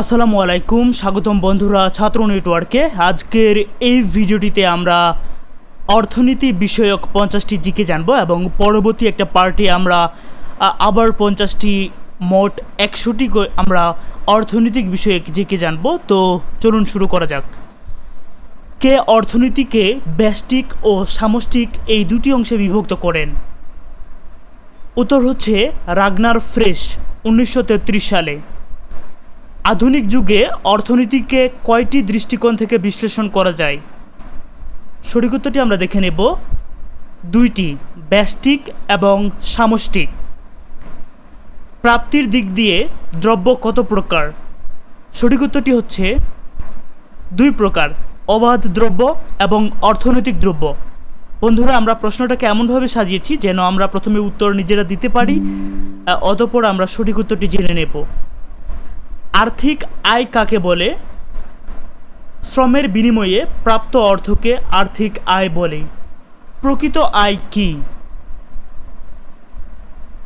আসসালামু আলাইকুম, স্বাগতম বন্ধুরা ছাত্র নেটওয়ার্কে। আজকের এই ভিডিওটিতে আমরা অর্থনীতি বিষয়ক পঞ্চাশটি জিকে জানব এবং পরবর্তী একটা পার্টি আমরা আবার পঞ্চাশটি মোট একশোটি আমরা অর্থনৈতিক বিষয়ক জিকে জানব। তো চলুন শুরু করা যাক। কে অর্থনীতিকে ব্যষ্টিক ও সামষ্টিক এই দুটি অংশে বিভক্ত করেন? উত্তর হচ্ছে রাগনার ফ্রেশ, উনিশশো তেত্রিশ সালে। আধুনিক যুগে অর্থনীতিকে কয়টি দৃষ্টিকোণ থেকে বিশ্লেষণ করা যায়? সঠিক উত্তরটি আমরা দেখে নেব। দুইটি, ব্যষ্টিক এবং সামষ্টিক। প্রাপ্তির দিক দিয়ে দ্রব্য কত প্রকার? সঠিক উত্তরটি হচ্ছে দুই প্রকার, অবাধ দ্রব্য এবং অর্থনৈতিক দ্রব্য। বন্ধুরা, আমরা প্রশ্নটাকে এমনভাবে সাজিয়েছি যেন আমরা প্রথমে উত্তর নিজেরা দিতে পারি অতঃপর আমরা সঠিক উত্তরটি জেনে নেব। আর্থিক আয় কাকে বলে? শ্রমের বিনিময়ে প্রাপ্ত অর্থকে আর্থিক আয় বলে। প্রকৃত আয় কি?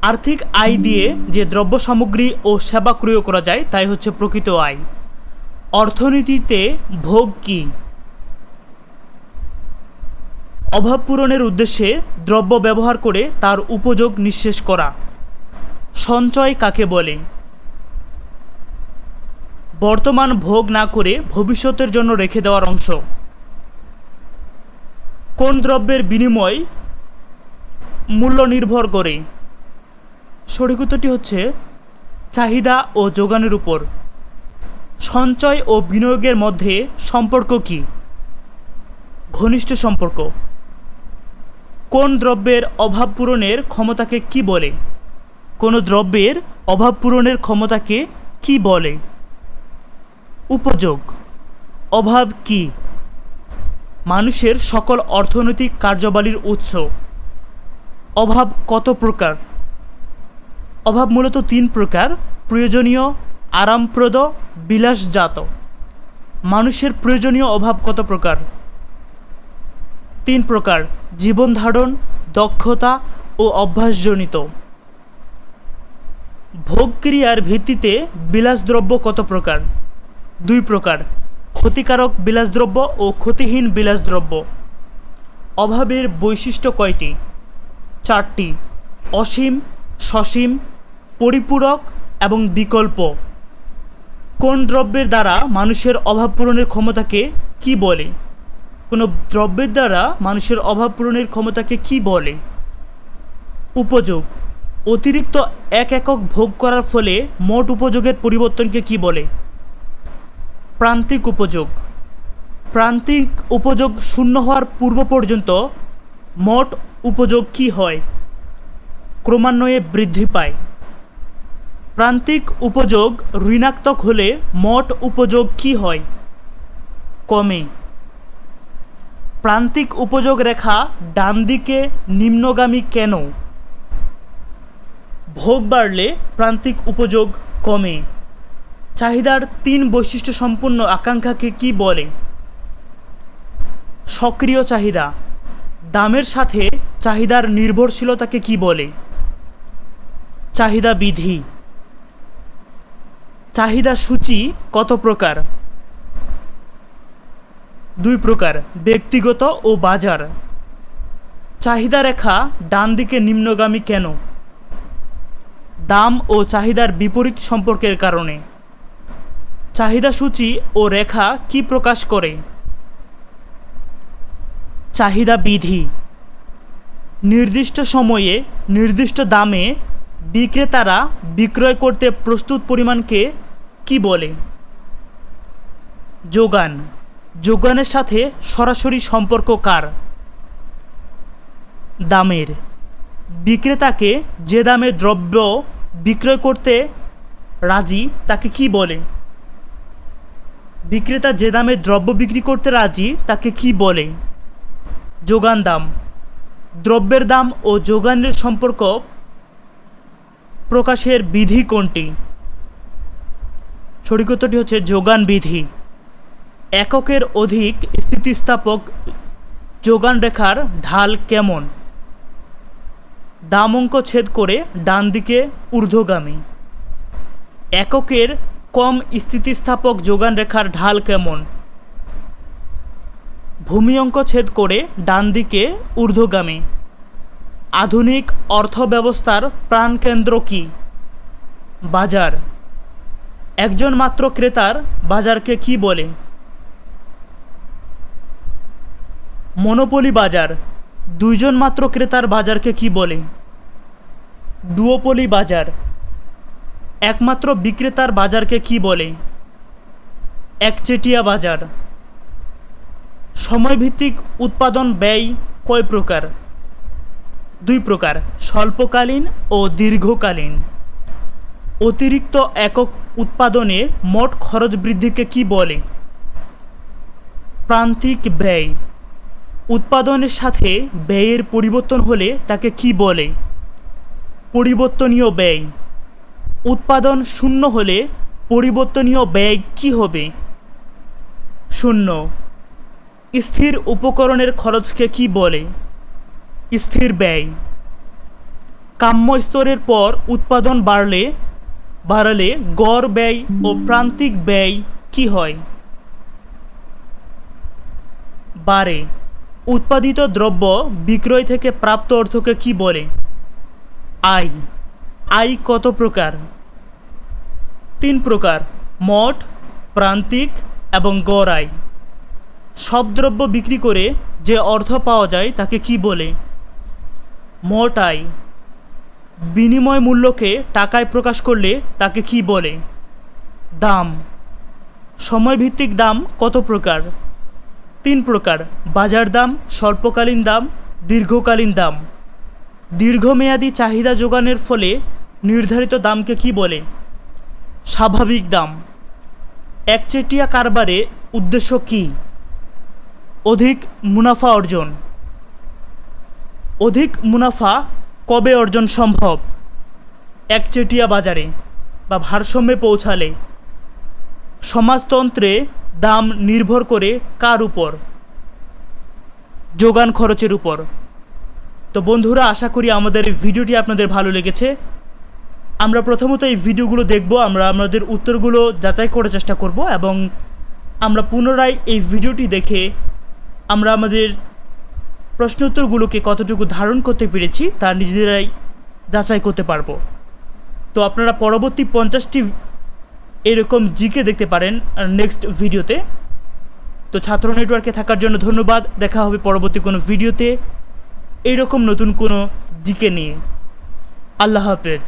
আর্থিক আয় দিয়ে যে দ্রব্য সামগ্রী ও সেবা ক্রয় করা যায়, তাই হচ্ছে প্রকৃত আয়। অর্থনীতিতে ভোগ কি? অভাব পূরণের উদ্দেশ্যে দ্রব্য ব্যবহার করে তার উপযোগ নিঃশেষ করা। সঞ্চয় কাকে বলে? বর্তমান ভোগ না করে ভবিষ্যতের জন্য রেখে দেওয়ার অংশ। কোন দ্রব্যের বিনিময় মূল্য নির্ভর করে? সঠিক উত্তরটি হচ্ছে চাহিদা ও যোগানের উপর। সঞ্চয় ও বিনিয়োগের মধ্যে সম্পর্ক কি? ঘনিষ্ঠ সম্পর্ক। কোন দ্রব্যের অভাব পূরণের ক্ষমতাকে কি বলে? কোনো দ্রব্যের অভাব পূরণের ক্ষমতাকে কি বলে? উপযোগ। অভাব কি? মানুষের সকল অর্থনৈতিক কার্যাবলীর উৎস। অভাব কত প্রকার? অভাব মূলত তিন প্রকার, প্রয়োজনীয়, আরামপ্রদ, বিলাসজাত। মানুষের প্রয়োজনীয় অভাব কত প্রকার? তিন প্রকার, জীবন ধারণ, দক্ষতা ও অভ্যাসজনিত। ভোগ ক্রিয়ার ভিত্তিতে বিলাসদ্রব্য কত প্রকার? দুই প্রকার, ক্ষতিকারক বিলাসদ্রব্য ও ক্ষতিহীন বিলাসদ্রব্য। অভাবের বৈশিষ্ট্য কয়টি? চারটি, অসীম, সসীম, পরিপূরক এবং বিকল্প। কোন দ্রব্যের দ্বারা মানুষের অভাব পূরণের ক্ষমতাকে কি বলে? কোনো দ্রব্যের দ্বারা মানুষের অভাব পূরণের ক্ষমতাকে কি বলে? উপযোগ, অতিরিক্ত এক একক ভোগ করার ফলে মোট উপযোগের পরিবর্তনকে কি বলে? প্রান্তিক উপযোগ। প্রান্তিক উপযোগ শূন্য হওয়ার পূর্ব পর্যন্ত মোট উপযোগ কি হয়? ক্রমান্বয়ে বৃদ্ধি পায়। প্রান্তিক উপযোগ ঋণাত্মক হলে মোট উপযোগ কি হয়? কমে। প্রান্তিক উপযোগ রেখা ডান দিকে নিম্নগামী কেন? ভোগ বাড়লে প্রান্তিক উপযোগ কমে। চাহিদার তিন বৈশিষ্ট্য সম্পন্ন আকাঙ্ক্ষাকে কি বলে? সক্রিয় চাহিদা, দামের সাথে চাহিদার নির্ভরশীলতাকে কি বলে? চাহিদা বিধি, চাহিদা সূচি কত প্রকার? দুই প্রকার, ব্যক্তিগত ও বাজার। চাহিদা রেখা ডান দিকে নিম্নগামী কেন? দাম ও চাহিদার বিপরীত সম্পর্কের কারণে। চাহিদা সূচি ও রেখা কি প্রকাশ করে? চাহিদা বিধি। নির্দিষ্ট সময়ে নির্দিষ্ট দামে বিক্রেতারা বিক্রয় করতে প্রস্তুত পরিমাণকে কি বলে? যোগান। যোগানের সাথে সরাসরি সম্পর্ক কার? দামের। বিক্রেতাকে যে দামে দ্রব্য বিক্রয় করতে রাজি তাকে কি বলে? বিক্রেতা যে দামে দ্রব্য বিক্রি করতে রাজি, তাকে কি বলে? যোগান দাম। দ্রব্যের দাম ও যোগানের সম্পর্ক প্রকাশের বিধি কোনটি? সঠিক হচ্ছে যোগান বিধি। এককের অধিক স্থিতিস্থাপক যোগান রেখার ঢাল কেমন? দাম অঙ্ক ছেদ করে ডান দিকে ঊর্ধ্বগামী। এককের কম স্থিতিস্থাপক যোগান রেখার ঢাল কেমন? ভূমি অঙ্ক ছেদ করে ডান দিকে ঊর্ধ্বগামী। আধুনিক অর্থব্যবস্থার প্রাণকেন্দ্র কি? বাজার। একজন মাত্র ক্রেতার বাজারকে কি বলে? মনোপলি বাজার। দুইজন মাত্র ক্রেতার বাজারকে কি বলে? ডুওপলি বাজার। একমাত্র বিক্রেতার বাজারকে কি বলে? একচেটিয়া বাজার। সময়ভিত্তিক উৎপাদন ব্যয় কয় প্রকার? দুই প্রকার, স্বল্পকালীন ও দীর্ঘকালীন। অতিরিক্ত একক উৎপাদনে মোট খরচ বৃদ্ধিকে কি বলে? প্রান্তিক ব্যয়। উৎপাদনের সাথে ব্যয়ের পরিবর্তন হলে তাকে কি বলে? পরিবর্তনীয় ব্যয়। উৎপাদন শূন্য হলে পরিবর্তনীয় ব্যয় কি হবে? শূন্য। স্থির উপকরণের খরচকে কি বলে? স্থির ব্যয়। কাম্য স্তরের পর উৎপাদন বাড়লে, বাড়ালে গড় ব্যয় ও প্রান্তিক ব্যয় কি হয়? বাড়ে। উৎপাদিত দ্রব্য বিক্রয় থেকে প্রাপ্ত অর্থকে কি বলে? আয়। আয় কত প্রকার? তিন প্রকার, মঠ, প্রান্তিক এবং গড় আয় সব দ্রব্য বিক্রি করে যে অর্থ পাওয়া যায় তাকে কি বলে? মোট আয় বিনিময় মূল্যকে টাকায় প্রকাশ করলে তাকে কি বলে? দাম। সময়ভিত্তিক দাম কত প্রকার? তিন প্রকার, বাজার দাম, স্বল্পকালীন দাম, দীর্ঘকালীন দাম। দীর্ঘমেয়াদী চাহিদা যোগানের ফলে নির্ধারিত দামকে কি বলে? স্বাভাবিক দাম। একচেটিয়া কারবারে উদ্দেশ্য কি? অধিক মুনাফা অর্জন। অধিক মুনাফা কবে অর্জন সম্ভব? একচেটিয়া বাজারে বা ভারসাম্যে পৌঁছালে। সমাজতন্ত্রে দাম নির্ভর করে কার উপর? যোগান খরচের উপর। তো বন্ধুরা, আশা করি আমাদের ভিডিওটি আপনাদের ভালো লেগেছে। আমরা প্রথমত এই ভিডিওগুলো দেখব, আমরা আমাদের উত্তরগুলো যাচাই করার চেষ্টা করব এবং আমরা পুনরায় এই ভিডিওটি দেখে আমরা আমাদের প্রশ্ন উত্তরগুলোকে কতটুকু ধারণ করতে পেরেছি তা নিজেরাই যাচাই করতে পারব। তো আপনারা পরবর্তী পঞ্চাশটি এরকম জিকে দেখতে পারেন নেক্সট ভিডিওতে। তো ছাত্র নেটওয়ার্কে থাকার জন্য ধন্যবাদ, দেখা হবে পরবর্তী কোনো ভিডিওতে। এইরকম নতুন কোনো জিকে নিয়ে। আল্লাহ হাফেজ।